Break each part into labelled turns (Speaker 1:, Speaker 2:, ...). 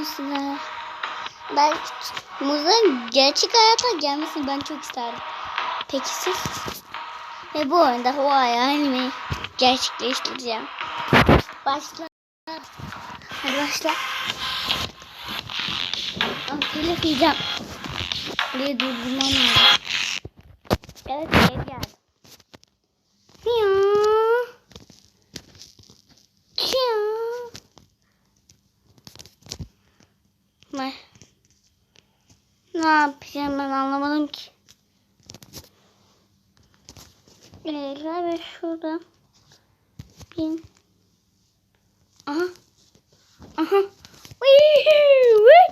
Speaker 1: üstüne. Ben muzun gerçek hayata gelmesini ben çok isterdim. Peki siz? Ve bu oyunda o hayalimi gerçekleştireceğim. Başla. Hadi başla. Ah, telef yiyeceğim. Buraya durdurmam lazım. Evet, ev geldi. Ya. Ya. Ne? Ne yapacağım ben anlamadım ki. Leyla ve şurada. Bin. Aha. Aha. Wee!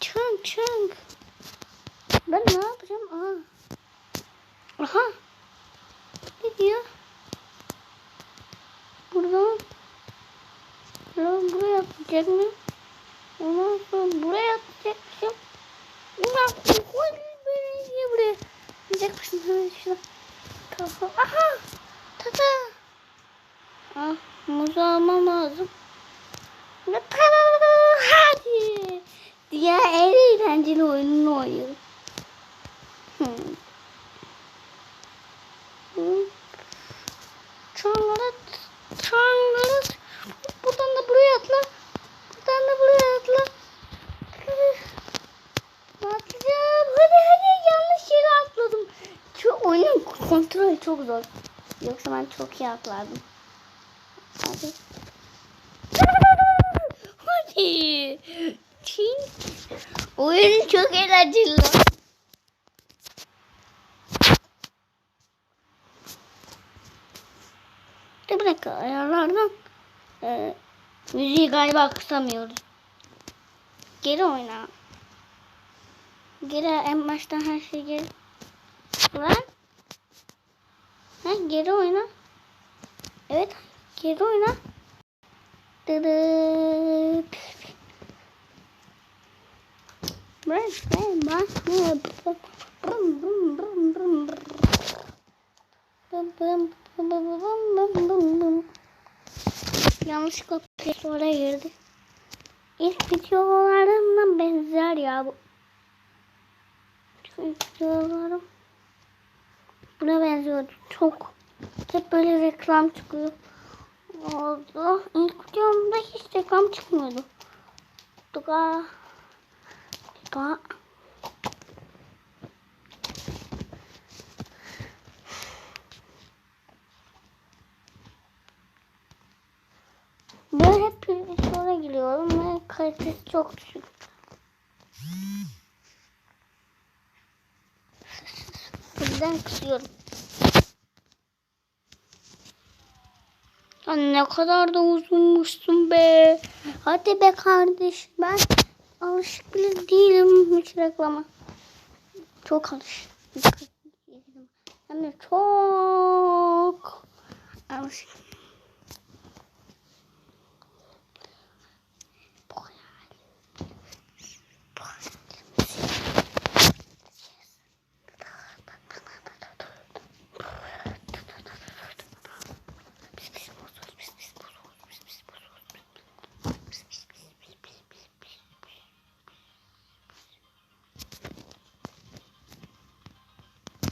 Speaker 1: Chunk chunk. Ben ne yapacağım? Aha. Aha. Ne diyor? Buradan Buradan buraya atacak mı? Ondan sonra buraya atacakmışım. Ulan koy beni niye buraya? Atacak mısın? Hemen şuna. Kafa. Aha! Tata! Ah, muzu almam lazım. Ve tada! Hadi! Diğer en eğlenceli oyununu oynuyorum. Hmm. Hmm. Çanlara, buradan da buraya atla. Buradan da buraya atla. Atlayacağım. Hadi hadi yanlış yere atladım. Şu oyunun kontrolü çok zor. Yoksa ben çok iyi atlardım. Hadi. Hadi. Çin. Oyun çok eğlenceli. bir dakika ayarlardan e, müziği galiba kısamıyoruz. Geri oyna. Geri en baştan her şey geri. Lan. Ha, geri oyna. Evet geri oyna. Dıdıt. Yanlışlıkla PS4'e girdi. İlk videolarımdan benzer ya bu. İlk videolarım. Buna benziyor çok. Hep böyle reklam çıkıyor. Oldu. İlk videomda hiç reklam çıkmıyordu. Tıka. Tıka. Ben hep sonra giriyorum ve kalitesi çok düşük. Yüzden kısıyorum. Ya ne kadar da uzunmuşsun be. Hadi be kardeş. Ben alışık bile değilim hiç reklama. Çok alışık. Hem de çok alışık.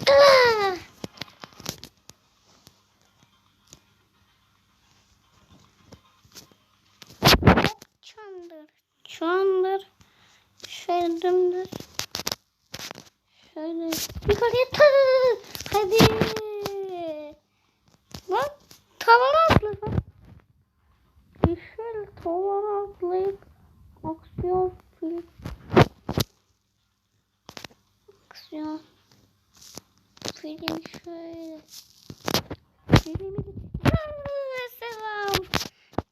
Speaker 1: Ah! Çandır. Çandır. Şöyle dümdüz. Şöyle yukarıya tı. Hadi. Bak tavana atlasın. Şöyle tavana atlayıp Aksiyon film. Aksiyon. Film şöyle. Filmi Selam.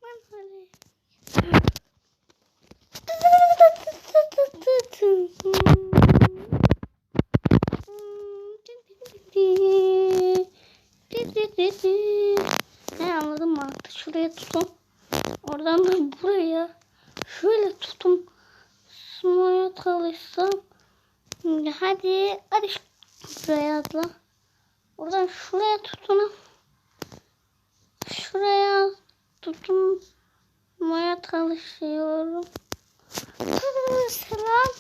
Speaker 1: Ben böyle. Ne Şuraya tutun. Oradan da buraya. Şöyle tutun. Smaya çalışsam. Hadi. Hadi şu- buraya atla. Oradan şuraya tutun. Şuraya tutun. Maya çalışıyorum. Selam.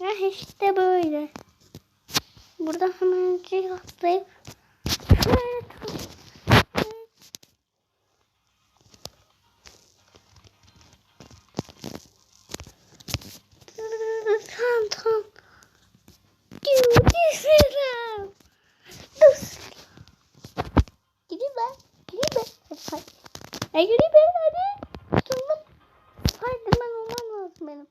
Speaker 1: Ya işte böyle. Burada hemen atlayıp şuraya tutun. Tamam tamam. Gidiyorum. Dur. Gideyim ben. Gideyim ben. Hadi hadi. Hadi gideyim ben hadi. Tutundum. Spiderman olmam lazım benim.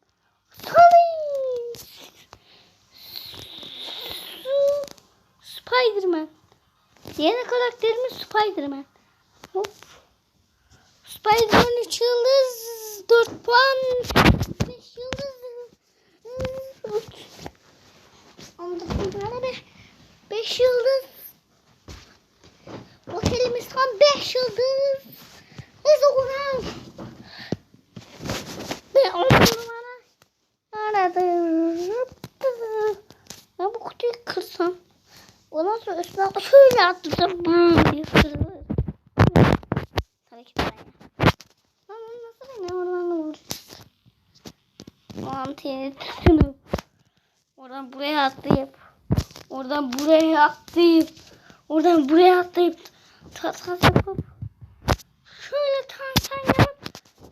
Speaker 1: Su. Spiderman. Yeni karakterimiz Spiderman. Hop. Spiderman 3 yıldız. 4 puan. 5 yıldız. Onda bana be. 5 yıldız. Otelimiz tam 5 yıldız. Biz okuldan. Ve on numara aradım. Ben bu kutuyu kırsam. Ondan sonra üstüne şöyle atlasam. Bum diye kırılır. Tabii ki ben onu nasıl ne oradan. Mantıyı tutunup. Oradan buraya atlayıp. Oradan buraya atlayıp. Oradan buraya atlayıp. Tas tas yapıp. Şöyle tan tan yap.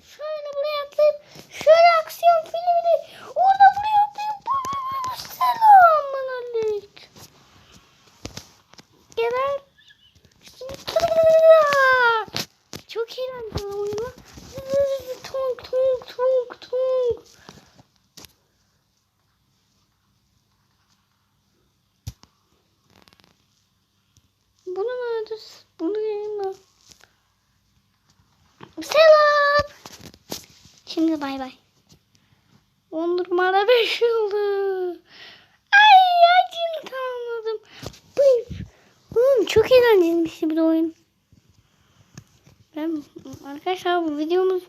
Speaker 1: Şöyle buraya atlayıp. Şöyle aksiyon filmini. Orada buraya atlayıp. bu- bu- bu- Selamun aleyküm. Gelen. Çok eğlenceli oyun lan. Tonk tonk tonk tonk. Bunu yayınla. Selam. Şimdi bay bay. On numara beş yıldız. Ay acını tamamladım. Oğlum çok eğlenceliymiş bir oyun. Ben, arkadaşlar bu videomuz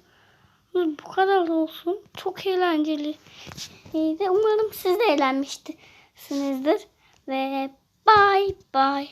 Speaker 1: bu kadar da olsun. Çok eğlenceli. Umarım siz de eğlenmişsinizdir. Ve bye bye.